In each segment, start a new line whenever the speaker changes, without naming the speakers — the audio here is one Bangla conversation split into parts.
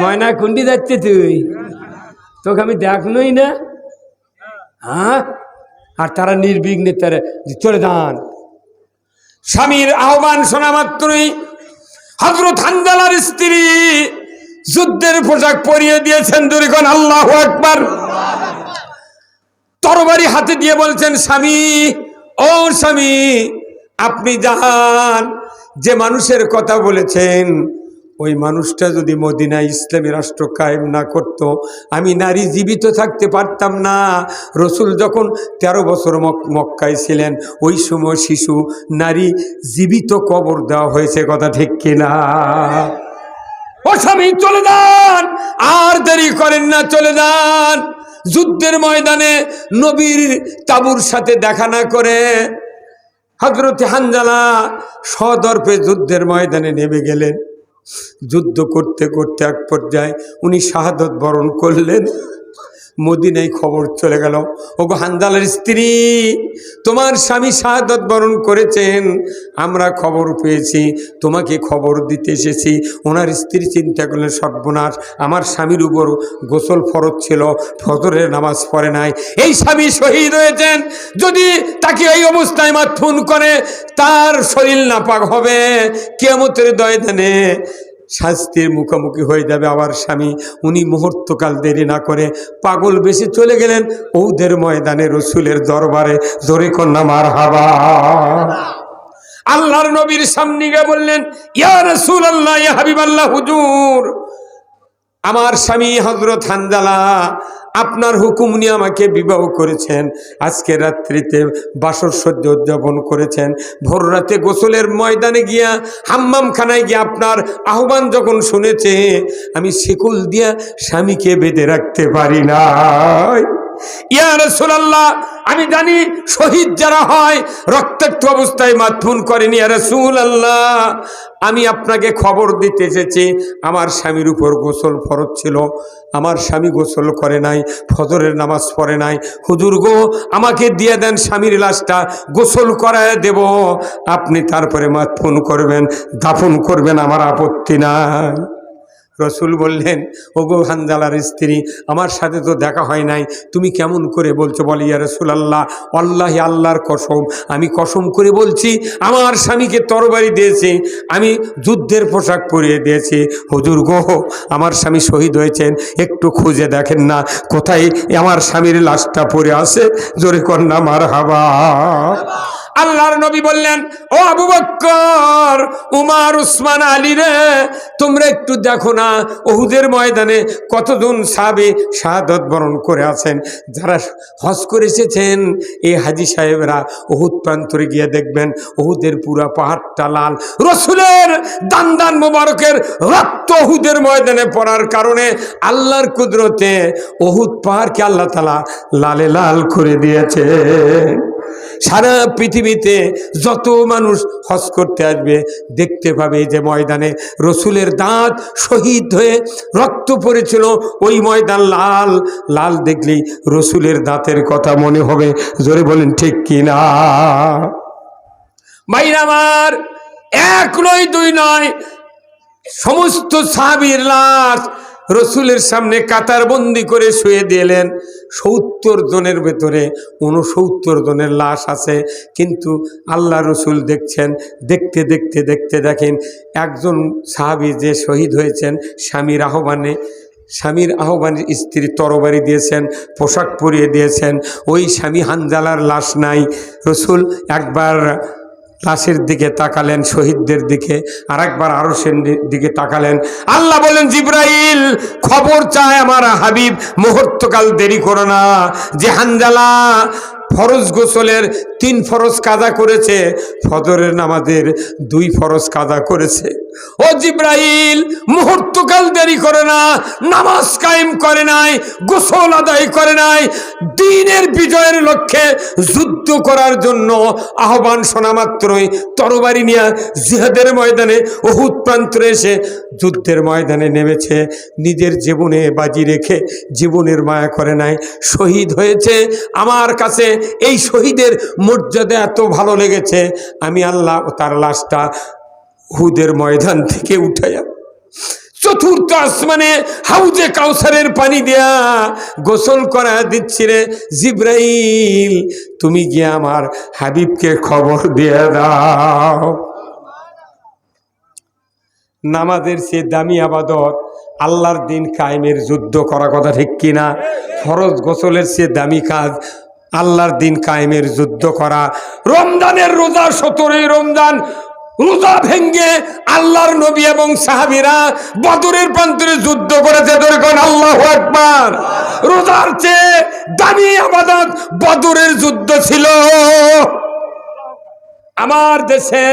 ময়না কুন্ডি যাচ্ছে তুই? তোকে আমি দেখনই না। হ্যাঁ? আর তারা নির্বিঘ্নে তারা চলে যান। স্বামীর আহ্বান শোনা মাত্রই হজরত হানজালার স্ত্রী যুদ্ধের পোশাক পরিয়ে দিয়েছেন দুরিখন আল্লাহ একবার তরবারি হাতে দিয়ে বলছেন, স্বামী, ও স্বামী, আপনি যান। যে মানুষের কথা বলেছেন ওই মানুষটা যদি মদিনা ইসলামী রাষ্ট্র কায়েম না করত, আমি নারী জীবিত থাকতে পারতাম না। রসুল যখন ১৩ বছর মক- মক্কায় ছিলেন, ওই সময় শিশু নারী জীবিত কবর দেওয়া হয়েছে, কথা ঠিক কিনা? ও স্বামী, চলে যান! আর দেরি করেন না, চলে যান! যুদ্ধের ময়দানে নবীর তাবুর সাথে দেখা না করে হজরত হানজালা সদর্পে যুদ্ধের ময়দানে নেমে গেলেন। যুদ্ধ করতে করতে এক পর্যায়ে উনি শাহাদত বরণ করলেন। মদিনায় খবর চলে গেল। ওগো হান্দালের স্ত্রী, তোমার স্বামী শাহাদত বরণ করেছেন, আমরা খবর পেয়েছি, তোমাকে খবর দিতে এসেছি। ওনার স্ত্রী চিন্তা করলেন, সর্বনাশ, আমার স্বামীর উপর গোসল ফরজ ছিল, ফজরের নামাজ পড়ে নাই। এই স্বামী শহীদ হয়েছেন, যদি তাকে এই অবস্থায় মাথুন করে, তার শরীর নাপাক হবে কেমতের দয়দানে শাস্তির মুখোমুখি হয়ে যাবে আমার স্বামী। উনি মুহূর্তকাল দেরি না করে পাগল বেশি চলে গেলেন ঔদের ময়দানে রসুলের দরবারে, জোরে কন্যা মার হাবা আল্লাহর নবীর সামনে গিয়ে বললেন, ইয়া রসুল আল্লাহ ইয়া হাবিব আল্লাহ হুজুর, আমার স্বামী হজরত হানজালা আপনার হুকুম নিয়ে আমাকে বিবাহ করেছেন। আজকে রাত্রিতে বাসর সদ্য উদযাপন করেছেন। ভোর রাতে গোসলের ময়দানে গিয়া, হাম্মামখানায় গিয়া আপনার আহ্বান যখন শুনেছে, আমি শিকুল দিয়া স্বামীকে বেঁধে রাখতে পারি না ইয়া রসুলাল্লাহ, আমি জানি শহীদ যারা হয় রক্তাক্ত অবস্থায় মাথুন করেনি, ইয়া রসুল আল্লাহ আমি আপনাকে খবর দিতে এসেছি, আমার স্বামীর উপর গোসল ফরজ ছিল, আমার স্বামী গোসল করে নাই, ফজরের নামাজ পড়ে নাই। হুজুর গো, আমাকে দিয়ে দেন স্বামীর লাশটা, গোসল করায় দেব। আপনি তারপরে মাথুন করবেন, দাফন করবেন, আমার আপত্তি নাই। রসুল বললেন ও ওগো হানজালার স্ত্রী, আমার সাথে তো দেখা হয় নাই। তুমি কেমন করে বলছো? বলি, ইয়া রসুল আল্লাহ আল্লাহ আল্লাহর কসম। আমি কসম করে বলছি, আমার স্বামীকে তরবারি দিয়েছে, আমি যুদ্ধের পোশাক পরিয়ে দিয়েছি। হুজুর গো, আমার স্বামী শহীদ হয়েছেন, একটু খুঁজে দেখেন না, কোথায় আমার স্বামীর লাশটা পড়ে আছে? জোরে কন্যা মার হাবা আল্লাহর নবী বললেন, ও আবু বক্কর, উমার, উসমান, আলী রে, তোমরা একটু দেখো না ওহুদের ময়দানে কতজন সাবে শাহাদত বরণ করে আছেন, যারা হজ করে এসেছেন, এই হাজি সাহেবরা ওহুদ প্রান্তরে গিয়ে দেখবেন ওহুদের পুরা পাহাড়টা লাল। রসুলের দান দান মোবারকের রক্ত ওহুদের ময়দানে পড়ার কারণে আল্লাহর কুদরতে ওহুদ পাহাড়কে আল্লাহ তালা লালে লাল করে দিয়েছে। সারা পৃথিবীতে যত মানুষ হজ করতে আসবে, দেখতে পাবে যে ময়দানে রসুলের দাঁত শহীদ হয়ে রক্ত পড়েছিল। ওই ময়দান লাল লাল দেখলেই রসুলের দাঁতের কথা মনে হবে। জোরে বলেন, ঠিক কি না? ভাইরা আমার, এক নয়, দুই নয়, সমস্ত সাবির লাশ রসুলের সামনে কাতার বন্দি করে শুয়ে দিলেন। সত্তর জনের ভেতরে উনসত্তর জনের লাশ আছে। কিন্তু আল্লাহ রসুল দেখছেন, দেখতে দেখতে দেখতে দেখেন, একজন সাহাবি যে শহীদ হয়েছেন, স্বামীর আহ্বানে স্বামীর আহ্বানে স্ত্রী তরবারি দিয়েছেন, পোশাক পরিয়ে দিয়েছেন। ওই স্বামী হানজালার লাশ নাই। রসুল একবার লাশের দিকে তাকালেন, শহীদদের দিকে আর একবার আরসের দিকে তাকালেন। আল্লাহ বলেন, জিব্রাইল, খবর চায় আমার হাবিব, মুহূর্তকাল দেরি করো না। যে হানজালা ফরজ গোসলের তিন ফরজ কাজা করেছে, ফজরের নামাজের দুই ফরজ কাজা করেছে। ও জিব্রাইল, মুহূর্তকাল দেরি করে না, নামাজ কায়েম করে নাই, গোসল আদায় করে নাই, দিনের বিজয়ের লক্ষ্যে যুদ্ধ করার জন্য আহ্বান শোনা মাত্রই তরবারি নিয়ে জিহাদের ময়দানে অহুত প্রান্তরে এসে যুদ্ধের ময়দানে নেমেছে, নিজের জীবনে বাজি রেখে জীবনের মায়া করে নাই, শহীদ হয়েছে, আমার কাছে এই শহীদের মর্যাদা এত ভালো লেগেছে। আমি আল্লাহ তার লাশটা হুদের ময়দান থেকে উঠাইয়া চতুর্থ আসমানে হাউজে কাউসারের পানি দেয়া গোসল করা দিচ্ছি রে জিব্রাইল, তুমি গিয়ে আমার হাবিবকে খবর দিয়ে দাও। নামাজের সে দামি আবাদত, আল্লাহর দিন কায়েমের যুদ্ধ করা কথা ঠিক কিনা? ফরজ গোসলের সে দামি কাজ আল্লাহর দিন কায়েমের যুদ্ধ করা, রমজানের রোজা, সতেরোই রমজান, রোজা ভেঙ্গে আল্লাহর নবী এবং সাহাবিরা বদরের প্রান্তরে যুদ্ধ করেছে আল্লাহ একবার রোজার চেয়ে দামি আবাদত বদরের যুদ্ধ ছিল। আমার দেশে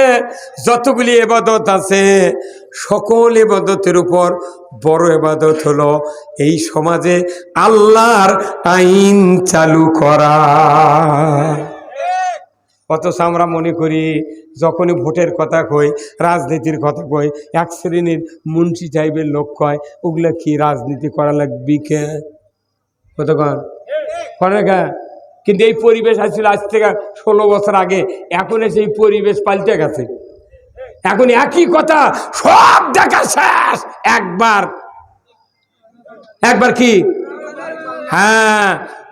যতগুলি এবাদত আছে, সকল এবাদতের উপর বড় এবাদত হলো এই সমাজে আল্লাহর আইন চালু করা। অথচ আমরা মনে করি, যখনই ভোটের কথা কই, রাজনীতির কথা কই, এক শ্রেণির মুন্সি টাইপের লোক কয়, ওগুলা কি রাজনীতি করা লাগবি কে? কতক্ষণ করে কে? কিন্তু এই পরিবেশ আসছিল আজ থেকে ষোলো বছর আগে। এখন এসে এই পরিবেশ পাল্টে গেছে। এখন একই কথা, সব দেখা শেষ। একবার। একবার কি? হ্যাঁ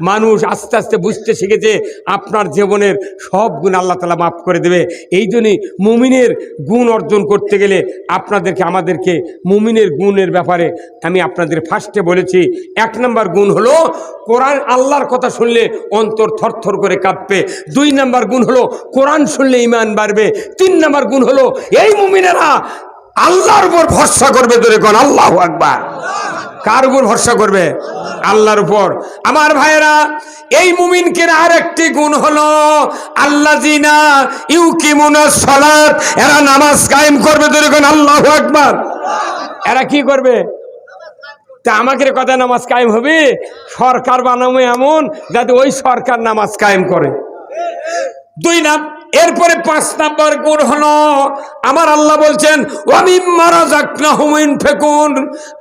মানুষ আস্তে আস্তে বুঝতে শিখেছে আপনার জীবনের সব গুণ আল্লাহ তালা মাফ করে দেবে। এই জন্যই মুমিনের গুণ অর্জন করতে গেলে আপনাদেরকে, আমাদেরকে মুমিনের গুণের ব্যাপারে আমি আপনাদের ফার্স্টে বলেছি, এক নম্বর গুণ হলো কোরআন আল্লাহর কথা শুনলে অন্তর থরথর করে কাঁপবে। দুই নম্বর গুণ হলো কোরআন শুনলে ইমান বাড়বে। তিন নম্বর গুণ হলো এই মুমিনেরা আল্লাহর উপর ভরসা করবে। ধরে কোন আল্লাহ আকবার। কার উপর ভরসা করবে? আল্লাহর উপর। আমার ভাইয়েরা, এই মুমিনকের আরেকটি গুণ হলো আল্লাহ জিনা ইউকিমুনা সালাত। এরা নামাজ কায়েম করবে দেখুন আল্লাহ আকবার। এরা কি করবে? তা আমাকে কথা নামাজ কায়েম হবে? সরকার বানাবো এমন যাতে ওই সরকার নামাজ কায়েম করে। দুই নাম। এরপরে পাঁচ নাম্বার গুণ হলো, আমার আল্লাহ বলছেন, ওয়ামিম মারা যাক না হুমিন ফেকুন।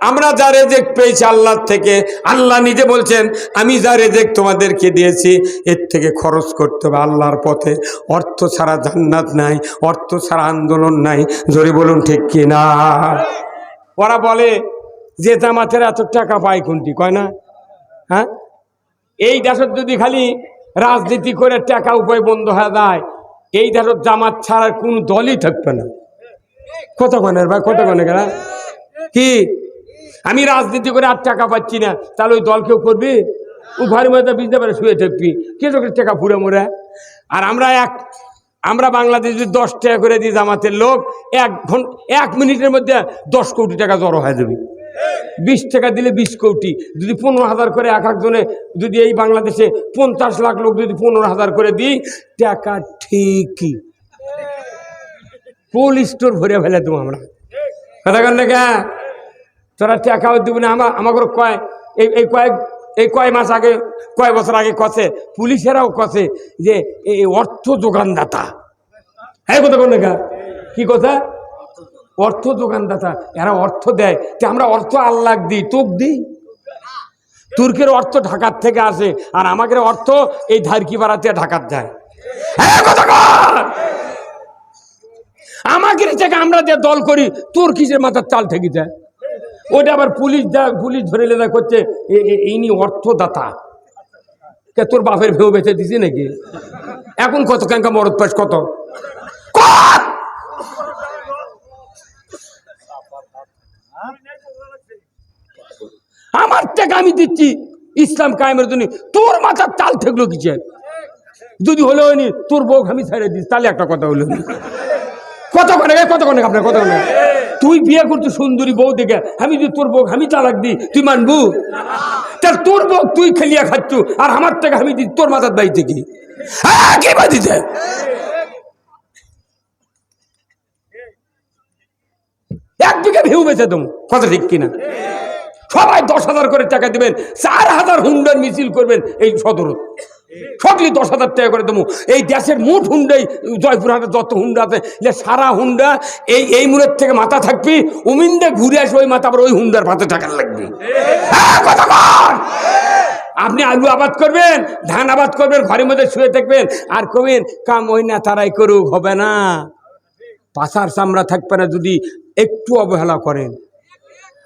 আমরা যা রেজেক পেয়েছি আল্লাহর থেকে, আল্লাহ নিজে বলছেন, আমি যা রেজেক তোমাদেরকে দিয়েছি, এর থেকে খরচ করতে হবে আল্লাহর পথে। অর্থ ছাড়া জান্নাত নাই, অর্থ ছাড়া আন্দোলন নাই। জোরে বলুন, ঠিক কি না? ওরা বলে, যে জামাতের এত টাকা পায় কোনটি? কয় না? হ্যাঁ? এই দেশের যদি খালি রাজনীতি করে টাকা উপায় বন্ধ হয়ে যায় এই ধরো জামাত ছাড়া কোন দলই থাকবে না। কত কতক্ষণের ভাই কত কতক্ষণে গেলা? কি? আমি রাজনীতি করে আর টাকা পাচ্ছি না। তাহলে ওই দল কেউ করবি? ও ঘরের মধ্যে বুঝতে পারে, শুয়ে থাকবি। কে তোকে টাকা ফুরে মরে? আর আমরা এক, আমরা বাংলাদেশ যদি দশ টাকা করে দিই জামাতের লোক, এক ঘণ্টা এক মিনিটের মধ্যে দশ কোটি টাকা জড়ো হয়ে যাবে। বিশ টাকা দিলে বিশ কোটি। যদি পনেরো হাজার করে এক একজনে যদি এই বাংলাদেশে পঞ্চাশ লাখ লোক যদি পনেরো হাজার করে দিই, টাকা ঠিকই। কোল্ড স্টোর ভরে ফেলে দেবো আমরা। কথা কর লেখা তোরা টাকাও দিব না। আমার আমাকে কয় এই এই কয়েক এই কয় মাস আগে, কয় বছর আগে কষে পুলিশেরাও কষে যে এই অর্থ যোগানদাতা। হ্যাঁ কথা কোন কি কথা? অর্থ দোকানদাতা এরা অর্থ দেয়। যে আমরা অর্থ আল্লাহ দিই, তোক দিই। তুর্কের অর্থ ঢাকার থেকে আসে, আর আমাদের অর্থ এই ধারকি বাড়াতে ঢাকার যায়! আমাদের থেকে আমরা যে দল করি, তোর কিসের মাথার চাল ঠেকি যায়? ওইটা আবার পুলিশ যা, পুলিশ ধরে লেদা করছে ইনি অর্থদাতা। তোর বাপের ভেউ বেঁচে দিছি নাকি? এখন কত ক্যাঙ্কা মরদ পাস কত? আমার টাকা আমি দিচ্ছি ইসলাম কায়েমের জন্য। তোর মাথার চাল ঠেকলো কিছু যদি হলো হয়নি, তোর বউ আমি ছেড়ে দিস, তাহলে একটা কথা হলো। কত করে কত করে আপনার কত করে তুই বিয়ে করতে সুন্দরী বউ দেখে আমি যদি তোর বউ আমি তালাক দিই, তুই মানবু? তার তোর বউ তুই খেলিয়া খাচ্ছু, আর আমার টাকা আমি দিই তোর মাথার বাড়ি থেকে। হ্যাঁ কে বাদিতে এক বিঘা ভিউ বেঁচে দেবো, কথা ঠিক কিনা? সবাই দশ হাজার করে টাকা দেবেন, চার হাজার হুন্ডার মিছিল করবেন এই সদর। সকলে দশ হাজার টাকা করে দেবো। এই দেশের মোট হুন্ডাই, জয়পুরহাটে যত হুন্ডা আছে সারা হুন্ডা, এই এই মুরের থেকে মাথা থাকবি, উমিন্দে ঘুরে আসবে ওই মাথা আবার ওই হুন্ডার মাথা টাকা লাগবে। হ্যাঁ! আপনি আলু আবাদ করবেন, ধান আবাদ করবেন, ঘরের মধ্যে শুয়ে থাকবেন, আর কবেন, কাম ওই না তারাই করুক, হবে না। পাশার চামড়া থাকবে না যদি একটু অবহেলা করেন।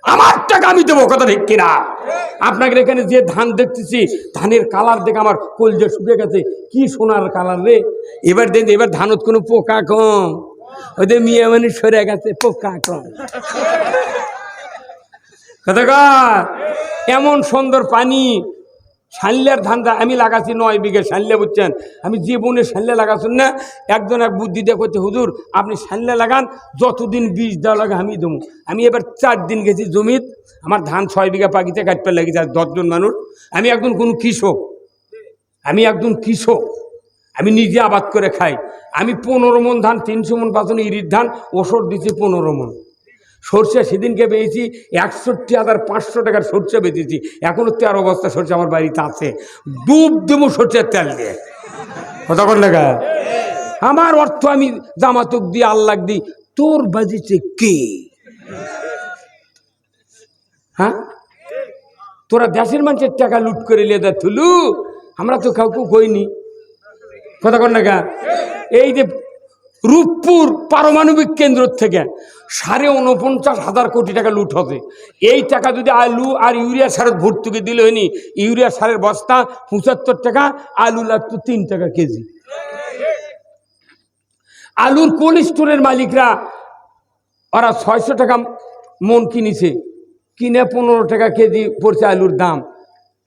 আমার টাকা আমি দেবো, কথা ঠিক কিনা? আপনাকে এখানে যে ধান দেখতেছি, ধানের কালার দেখে আমার কলজে শুকে গেছে। কি সোনার কালার রে? এবার দেখ এবার ধানত কোনো পোকা কম। ওদের মিয়া মানে সরে গেছে, পোকা কম। কথা? এমন সুন্দর পানি সাল্লার ধানটা আমি লাগাচ্ছি নয় বিঘে সাল্লা বুঝছেন? আমি জীবনে সাল্লা লাগাচ্ছেন না। একজন এক বুদ্ধি করছে হুজুর, আপনি সাল্লা লাগান, যতদিন বীজ দেওয়া লাগে আমি দেবো। আমি এবার চার দিন গেছি জমিত, আমার ধান ছয় বিঘা পাখিতে কাটতে লেগেছে দশজন মানুষ। আমি একজন কোনো কৃষক। আমি একজন কৃষক। আমি নিজে আবাদ করে খাই। আমি পনেরো মন ধান, তিনশো মন পাঁচন ইরির ধান, ওষুধ দিচ্ছি পনেরো মন। সর্ষে সেদিনকে পেয়েছি একষট্টি হাজার পাঁচশো টাকার সর্ষে বেচেছি। এখনও তেরো বস্তা সর্ষে আমার বাড়িতে আছে। ডুব দেবো সর্ষের তেল দিয়ে। কতক্ষণ টাকা আমার অর্থ আমি জামাতক দিয়ে আল্লাহ দিই। তোর বাজিছে কে? হ্যাঁ? তোরা দেশের মানুষের টাকা লুট করে লিয়ে দেয় থুলু। আমরা তো কাউকে কইনি। কথা কন না এই যে রূপপুর পারমাণবিক কেন্দ্র থেকে সাড়ে উনপঞ্চাশ হাজার কোটি টাকা লুট হবে। এই টাকা যদি আলু আর ইউরিয়া সারের ভর্তুকি দিলে হয়নি, ইউরিয়া সারের বস্তা পঁচাত্তর টাকা, আলু লাগতো তিন টাকা কেজি। আলুর কোল্ড স্টোরের মালিকরা ওরা ছয়শো টাকা মন কিনেছে, কিনে পনেরো টাকা কেজি পড়ছে আলুর দাম।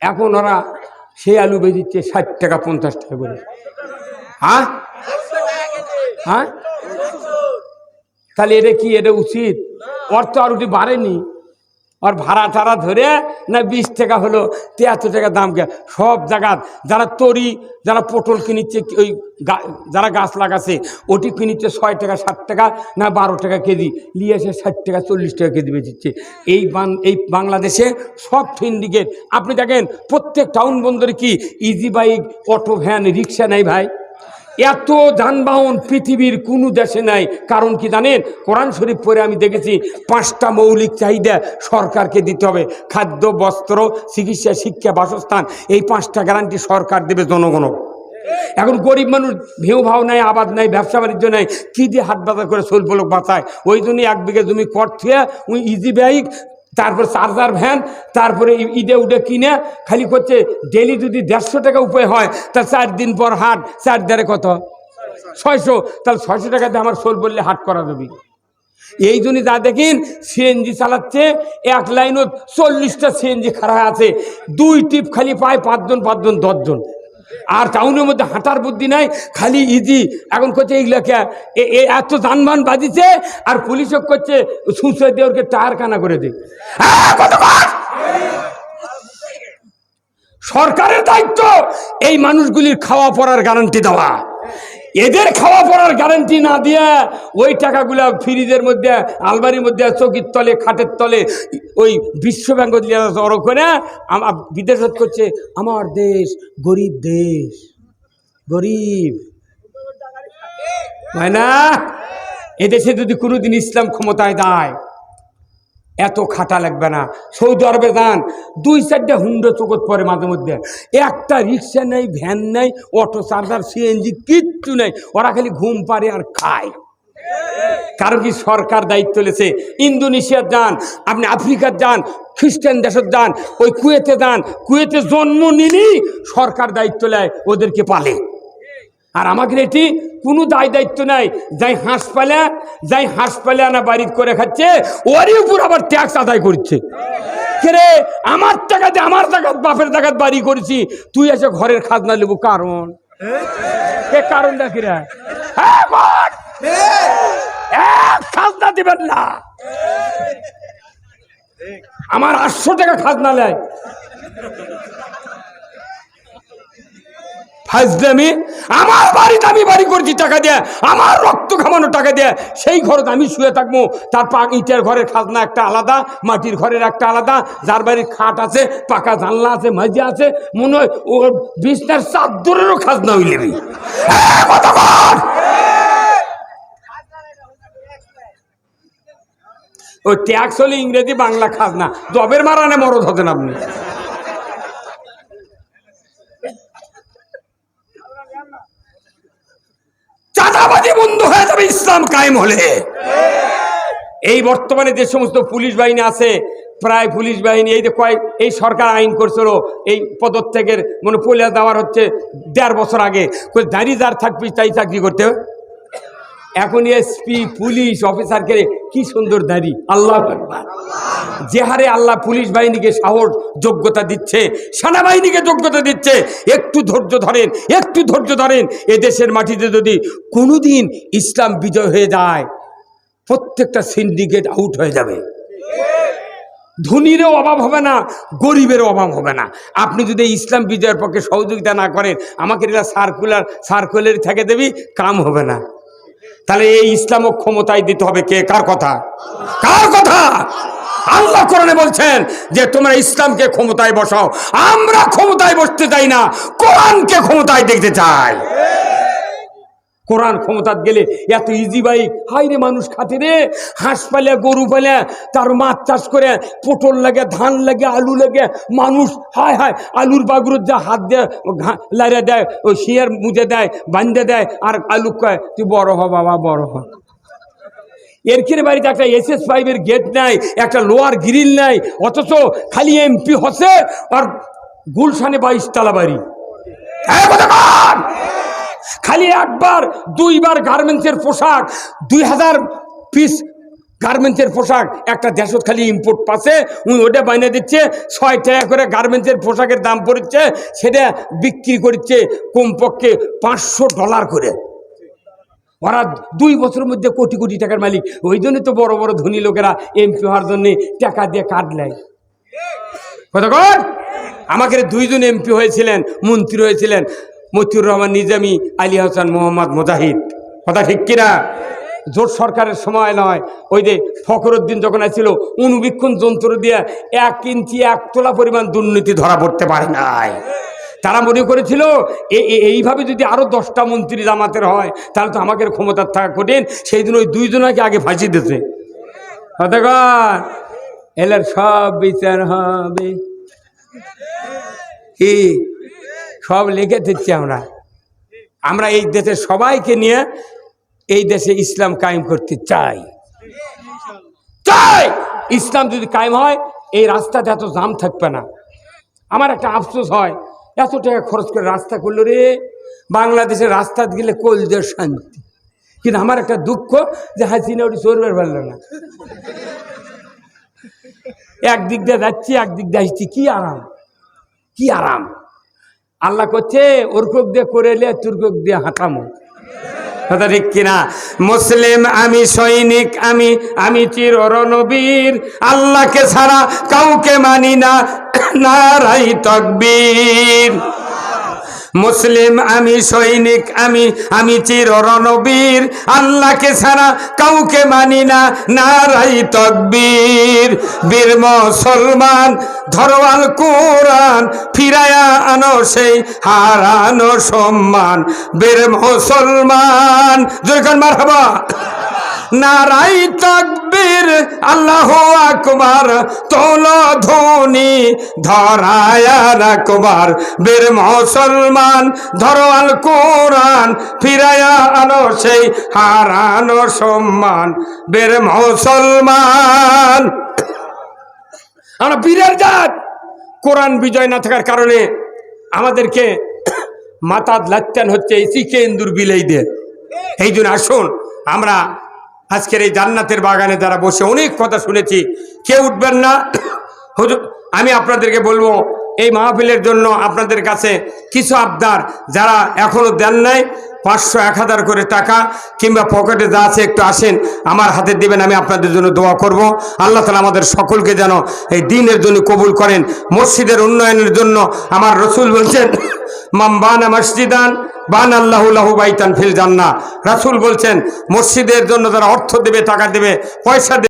এখন ওরা সেই আলু বেজিচ্ছে ষাট টাকা, পঞ্চাশ টাকা করে। হ্যাঁ? হ্যাঁ? তাহলে এটা কি, এটা উচিত? অর্থ আর ওটি বাড়েনি। আর ভাড়া টাড়া ধরে না বিশ টাকা হলো, তিয়াত্তর টাকা দাম কে সব জায়গা যারা তরি, যারা পটল কিনিচ্ছে, ওই যারা গাছ লাগাছে, ওটি কিনিচ্ছে ছয় টাকা, সাত টাকা না বারো টাকা কেজি। নিয়ে এসে ষাট টাকা, চল্লিশ টাকা কেজি বেচিচ্ছে এই এই বাংলাদেশে সব সিন্ডিকেট আপনি দেখেন, প্রত্যেক টাউন বন্দরে কি? Easy bike auto van rickshaw নেই ভাই। এত যানবাহন পৃথিবীর কোনো দেশে নাই। কারণ কি জানেন? কোরআন শরীফ পরে আমি দেখেছি, পাঁচটা মৌলিক চাহিদা সরকারকে দিতে হবে। খাদ্য, বস্ত্র, চিকিৎসা, শিক্ষা, বাসস্থান, এই পাঁচটা গ্যারান্টি সরকার দেবে জনগণ এখন গরিব মানুষ, ভেউ ভাও নাই, আবাদ নাই, ব্যবসা বাণিজ্য নাই, কি দিয়ে হাত বাজার করে পোলক বাঁচায়? ওই জন্য এক বিঘে জমি কট থুয়ে ওই ইজি বাইক তারপর চার্জার ভ্যান, তারপরে ই- ঈদে উডে কিনে খালি করছে ডেলি যদি দেড়শো টাকা উপায় হয় তা চার দিন পর হাট, চার দেড়ে কত? ছয়শো। তাহলে ছয়শো টাকাতে আমার সোল বললে হাট করা যাবে। এই জন্য যা দেখেন, সিএনজি চালাচ্ছে, এক লাইনও চল্লিশটা সিএনজি খারাপ আছে। দুই টিপ খালি পায় পাঁচজন পাঁচজন, দশজন। আর টাউনের মধ্যে হাঁটার বুদ্ধি নাই, খালি ইজি। এখন করছে এইগুলাকে এত যানবাহন বাজিছে আর পুলিশও করছে সুসে দিয়ে ওকে কানা করে দে। সরকারের দায়িত্ব এই মানুষগুলির খাওয়া পড়ার গ্যারান্টি দেওয়া। এদের খাওয়া পড়ার গ্যারান্টি না দিয়ে ওই টাকাগুলো ফ্রিজের মধ্যে, আলমারির মধ্যে, চকির তলে, খাটের তলে, ওই বিশ্ব ব্যাংক জড়ো করে বিদেশত করছে আমার দেশ গরিব দেশ, গরিব। হয় না? এদেশে যদি কোনোদিন ইসলাম ক্ষমতায় দেয় এত খাটা লাগবে না। সৌদি আরবে যান, দুই চারটা হুন্ডো চোখত পরে মাঝে মধ্যে। একটা রিক্সা নেই, ভ্যান নেই, অটো চার্জার, সিএনজি, কিচ্ছু নেই। ওরা খালি ঘুম পারে আর খায়। কারণ কি সরকার দায়িত্ব লেছে। ইন্দোনেশিয়ার যান, আপনি আফ্রিকার যান, খ্রিস্টান দেশের যান, ওই কুয়েতে যান, কুয়েতে জন্ম নিলেই সরকার দায়িত্ব নেয় ওদেরকে পালে। আর আমাকে এটি কোনো দায় দায়িত্ব নাই। যাই হাঁস পালে, যাই হাঁস পালে আনা বাড়ি করে খাচ্ছে, ওরই উপর আবার ট্যাক্স আদায় করছে। রে, আমার টাকাতে আমার টাকাত বাপের টাকাত বাড়ি করেছি, তুই এসে ঘরের খাজনা নেব, কারণ? এ কারণটা কি রে? হ্যাঁ খাজনা দিবেন না। আমার আটশো টাকা খাজনা নেয়। ফাজলামি, আমার বাড়িতে আমি বাড়ি করছি টাকা দিয়ে, আমার রক্ত খামানো টাকা দিয়ে, সেই ঘরত আমি শুয়ে থাকব। তার পা ইটের ঘরের খাজনা একটা আলাদা, মাটির ঘরের একটা আলাদা, যার বাড়ির খাট আছে, পাকা জানলা আছে, মাঝে আছে, মনে হয় ওর বিছনার চাদরেরও খাজনা হইলেবি ওই ট্যাক্স হলে ইংরেজি বাংলা খাজনা, জবের মারানে মরদ হতেন আপনি চাঁদাবাজি বন্ধ হয়ে যাবে ইসলাম কায়েম হলে এই বর্তমানে যে সমস্ত পুলিশ বাহিনী আছে, প্রায় পুলিশ বাহিনী, এই যে কয়েক এই সরকার আইন করছিল, এই পদত্যাগের মানে পলিয়া দেওয়ার হচ্ছে দেড় বছর আগে দাঁড়িয়ে যার থাকবি, তাই চাকরি করতে। এখন এসপি পুলিশ অফিসারকে কি সুন্দর দাড়ি। আল্লাহ যে হারে আল্লাহ পুলিশ বাহিনীকে সাহস, যোগ্যতা দিচ্ছে, সেনাবাহিনীকে যোগ্যতা দিচ্ছে, একটু ধৈর্য ধরেন, একটু ধৈর্য ধরেন এ দেশের মাটিতে যদি কোনোদিন ইসলাম বিজয় হয়ে যায়, প্রত্যেকটা সিন্ডিকেট আউট হয়ে যাবে। ধনীরও অভাব হবে না, গরিবেরও অভাব হবে না। আপনি যদি ইসলাম বিজয়ের পক্ষে সহযোগিতা না করেন, আমাকে এটা সার্কুলার সার্কুলার থেকে দেবি, কাম হবে না। তাহলে এই ইসলামও ক্ষমতায় দিতে হবে কে? কার কথা? কার কথা? আল্লাহ কোরআনে বলছেন যে, তোমরা ইসলামকে ক্ষমতায় বসাও। আমরা ক্ষমতায় বসতে চাই না, কোরআনকে ক্ষমতায় দেখতে চাই। কোরআন ক্ষমতাত গেলে এত ইজি বাইক হাই রে মানুষ খাতে রে। হাঁস পালে, গরু পালে, তার মাছ চাষ করে, পটল লাগে, ধান লাগে, আলু লাগে, মানুষ, হায় হায়, আলুর বাগুরুর যা হাত দেয় লাইরে দেয় ওই শিয়ার মুজে দেয় বান্ধে দেয়, আর আলু কয়, তুই বড় হ বাবা, বড় হ। এর কিনে বাড়িতে একটা এস এস ফাইভের গেট নাই, একটা লোয়ার গ্রিল নাই, অথচ খালি এমপি হসে, আর গুলশানে বাইশ তালা বাড়ি। হ্যাঁ? খালি একবার, দুইবার গার্মেন্টসের পোশাক, দুই হাজার পিস গার্মেন্টসের পোশাক, একটা দেশত খালি ইম্পোর্ট পাশে উনি ওটা বাইনে দিচ্ছে, ছয় টাকা করে গার্মেন্টসের পোশাকের দাম পড়ছে সেটা বিক্রি করছে কমপক্ষে পাঁচশো ডলার করে। ওরা দুই বছরের মধ্যে কোটি কোটি টাকার মালিক। ওই জন্য তো বড় বড় ধনী লোকেরা এমপি হওয়ার জন্যে টাকা দিয়ে কার্ড নেয়। কতক্ষণ আমাকে দুইজন এমপি হয়েছিলেন, মন্ত্রী হয়েছিলেন মতিউর রহমান নিজামি, আলী হাসান মোহাম্মদ মুজাহিদ। কথা ঠিক কিনা? জোট সরকারের সময় নয়। ওই যে ফখরুদ্দিন যখন আসছিল অনুবীক্ষণ যন্ত্র দিয়ে এক ইঞ্চি, এক তোলা পরিমাণ দুর্নীতি ধরা পড়তে পারে নাই। তারা মনে করেছিল এইভাবে যদি আরও দশটা মন্ত্রী জামাতের হয়, তাহলে তো আমাকে ক্ষমতার থাকা কঠিন। সেই দিন ওই দুইজনকে আগে ফাঁসি দিতে এলার সব বিচার হবে। কি? সব লিখে দিচ্ছি আমরা। আমরা এই দেশের সবাইকে নিয়ে এই দেশে ইসলাম কায়েম করতে চাই। চাই! ইসলাম যদি কায়েম হয়, এই রাস্তাতে এত জাম থাকবে না। আমার একটা আফসোস হয়, এত টাকা খরচ করে রাস্তা করল রে। বাংলাদেশের রাস্তা গেলে কলজের শান্তি। কিন্তু আমার একটা দুঃখ যে হাসিনা ওটি চলবে পারল না। একদিক দিয়ে যাচ্ছি, একদিক দিয়ে আসছি, কি আরাম। কি আরাম। আল্লাহ করছে ওরকক দিয়ে করে এলে তুর্কক দিয়ে হাঁটামো। কথা ঠিক কিনা? মুসলিম আমি সৈনিক, আমি আমি চির রণবীর আল্লাহকে ছাড়া কাউকে মানি না, নারাই তকবীর। মুসলিম, আমি সৈনিক, আমি আমি চির রণবীর আল্লাহকে ছাড়া কাউকে মানি না, নারাই তকবীর। বীর মুসলমান ধরওয়াল কোরআন, ফিরায়া আনো সেই হারানো সম্মান। বীর মুসলমান জয়কান মার হবা নারাই তকবীর, আল্লাহ আকবার, তোল ধনি ধরায়া রাখবার বীর মুসলমান, ধরো আল কোরআন, ফিরায়া আনো সেই হারানো সম্মান। বীর মুসলমান, আমরা বীরের জাত। কোরআন বিজয় না থাকার কারণে আমাদেরকে মাতাদ লাত্যান হচ্ছে এই চিকে ইন্দুর বিলেইদের। এই জন্য আসুন, আমরা আজকের এই জান্নাতের বাগানে যারা বসে অনেক কথা শুনেছি, কেউ উঠবেন না। আমি আপনাদেরকে বলব এই মাহফিলের জন্য আপনাদের কাছে কিছু আবদার যারা এখনও দেন নাই, পাঁচশো এক হাজার করে টাকা কিংবা পকেটে যা আছে একটু আসেন, আমার হাতে দিবেন, আমি আপনাদের জন্য দোয়া করব। আল্লাহ তালা আমাদের সকলকে যেন এই দিনের জন্য কবুল করেন, মসজিদের উন্নয়নের জন্য। আমার রসুল বলছেন মাম্বানা মসজিদান, বান আল্লাহ বাইতান ফিল জান্না রাসুল বলছেন, মসজিদের জন্য যারা অর্থ দেবে, টাকা দেবে, পয়সা দেবে